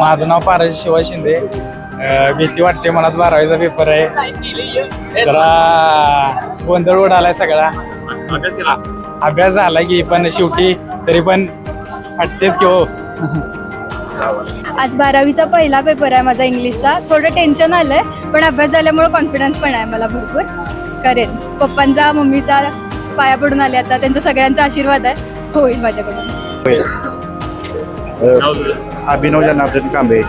माझं नाव पाराजी शिवाय शिंदे. भीती वाटते मनात बारावीचा पेपर आहे. जरा गोंधळ उडालाय सगळा. अभ्यास झाला की पण शेवटी तरी पण वाटतेच की हो. आज बारावीचा पहिला पेपर आहे माझा इंग्लिशचा. थोडं टेन्शन आलंय पण अभ्यास झाल्यामुळे कॉन्फिडन्स पण आहे मला भरपूर. करेन. पप्पांचा मम्मीचा पाया पडून आले आता. त्यांचा सगळ्यांचा आशीर्वाद आहे. होईल माझ्याकडून. अभिनव जनार्दन कांबळे.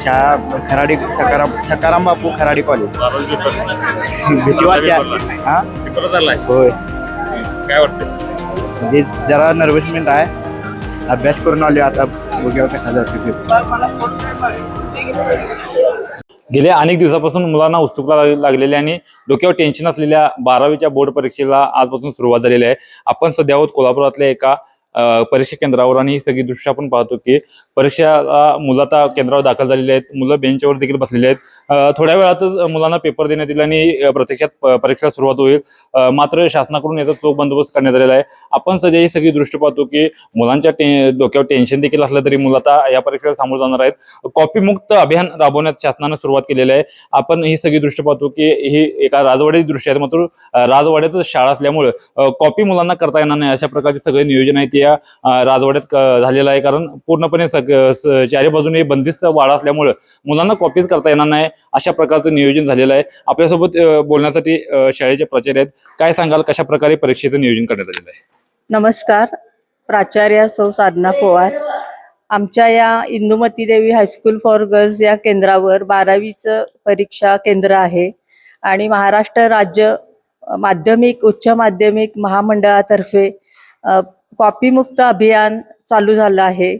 शाळा? खराडी सकाराम सकाराम बापू खराडी कॉलेज भीती वाटते. हा? होय. काय वाटतं म्हणजे जरा नर्वसमेंट आहे. अभ्यास करून आले आता. गेल्या अनेक दिवसापासून मुलांना उत्सुकता लागलेली आणि डोक्यावर टेन्शन असलेल्या बारावीच्या बोर्ड परीक्षेला आजपासून सुरुवात झालेली आहे. आपण सध्या आहोत कोल्हापुरातल्या एका परीक्षा केंद्रावर आणि ही सगळी दृश्य आपण पाहतो की परीक्षाला मुलं आता केंद्रावर दाखल झालेली आहेत. मुलं बेंचवर देखील बसलेली आहेत. थोड्या वेळातच मुलांना पेपर देण्यात येईल आणि प्रत्यक्षात परीक्षा सुरुवात होईल. मात्र शासनाकडून याचा चोख बंदोबस्त करण्यात आलेला आहे. आपण सध्या ही सगळी दृश्य पाहतो की मुलांच्या टे डोक्यावर टेन्शन देखील असलं तरी मुलं आता या परीक्षेला सामोरं जाणार आहेत. कॉपी मुक्त अभियान राबवण्यात शासनानं सुरुवात केलेली आहे. आपण ही सगळी दृश्य पाहतो की ही एका राजवाड्याची दृश्य आहे. मात्र राजवाड्याच शाळा असल्यामुळे कॉपी मुलांना करता येणार नाही अशा प्रकारचे सगळे नियोजन आहे ते या राजवाड्यात क- आहे. कारण पूर्णपणे सग स- चारी बाजूने बंदिस्त वाढा असल्यामुळं मुलांना कॉपीज करता येणार नाही अशा प्रकारचं नियोजन झालेलं आहे. आपल्यासोबत बोलण्यासाठी शाळेचे प्राचार्य आहेत. काय सांगाल? कशा प्रकारे परीक्षेचं नियोजन करण्यात आलेलं आहे? नमस्कार. प्राचार्य सौ साधना पवार. आमच्या या इंदुमती देवी हायस्कूल फॉर गर्ल्स या केंद्रावर बारावीचं परीक्षा केंद्र आहे. आणि महाराष्ट्र राज्य माध्यमिक उच्च माध्यमिक महामंडळातर्फे कॉपीमुक्त अभियान चालू झालं आहे.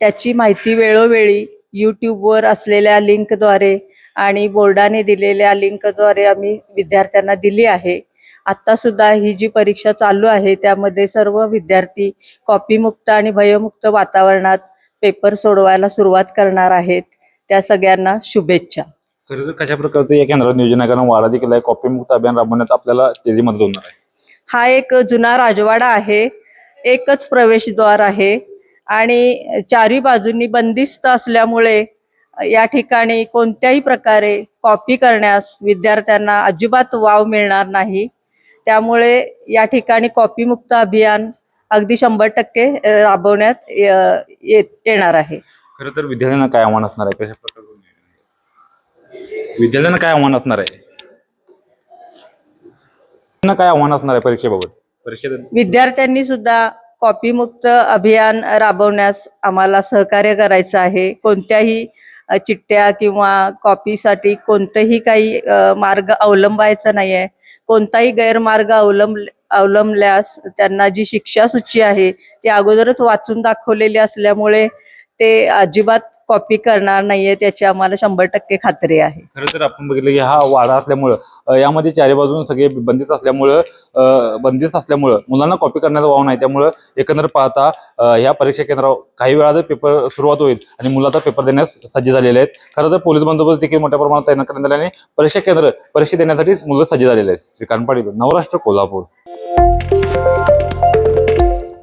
त्याची माहिती वेळोवेळी यूट्यूबवर असलेल्या लिंकद्वारे आणि बोर्डाने दिलेल्या लिंकद्वारे आम्ही विद्यार्थ्यांना दिली आहे. आता सुद्धा ही जी परीक्षा चालू आहे त्यामध्ये सर्व विद्यार्थी कॉपीमुक्त आणि भयमुक्त वातावरणात पेपर सोडवायला सुरुवात करणार आहेत. त्या सगळ्यांना शुभेच्छा. खरं तर कशा प्रकारचं या केंद्रात नियोजन आहे? कारण वाडा देखील आहे. कॉपी मुक्त अभियान राबवण्यात आपल्याला त्याची मदत होणार आहे. हा एक जुना राजवाडा आहे. एकच प्रवेशद्वार आहे. आणि चारी बाजूंनी बंदिस्त असल्यामुळे या ठिकाणी कोणत्याही प्रकारे कॉपी करण्यास विद्यार्थ्यांना अजिबात वाव मिळणार नाही. त्यामुळे या ठिकाणी कॉपीमुक्त अभियान अगदी शंभर टक्के राबवण्यात येणार आहे. खरं तर विद्यार्थ्यांना काय आव्हान असणार आहे? कशा प्रकारचं विद्यार्थ्यांना काय आव्हान असणार आहे? काय आव्हान असणार आहे परीक्षेबाबत? विद्यार्थ्यांनी सुद्धा कॉपीमुक्त अभियान राबवण्यास आम्हाला सहकार्य करायचं आहे. कोणत्याही चिठ्ठ्या किंवा कॉपीसाठी कोणतंही काही मार्ग अवलंबायचा नाही आहे कोणताही गैरमार्ग अवलंब अवलंबल्यास त्यांना जी शिक्षा सूची आहे ती अगोदरच वाचून दाखवलेली असल्यामुळे ते अजिबात कॉपी करणार नाहीये त्याची आम्हाला शंभर टक्के खात्री आहे. खरं तर आपण बघितलं की हा वाडा असल्यामुळं यामध्ये चारी बाजून सगळे बंदिस्त असल्यामुळं अ, बंदिस्त असल्यामुळं मुलांना कॉपी करण्याचा वाव नाही. त्यामुळं एकंदर पाहता या ह्या परीक्षा केंद्रावर काही वेळात पेपर सुरुवात होईल आणि मुलं आता पेपर देण्यास सज्ज झालेले आहेत खरं तर पोलीस बंदोबस्त देखील मोठ्या प्रमाणात तैनात करण्यात आले आणि परीक्षा केंद्र परीक्षा देण्यासाठी मुलं सज्ज झालेले आहेत. श्रीकांत पाटील नवराष्ट्र कोल्हापूर.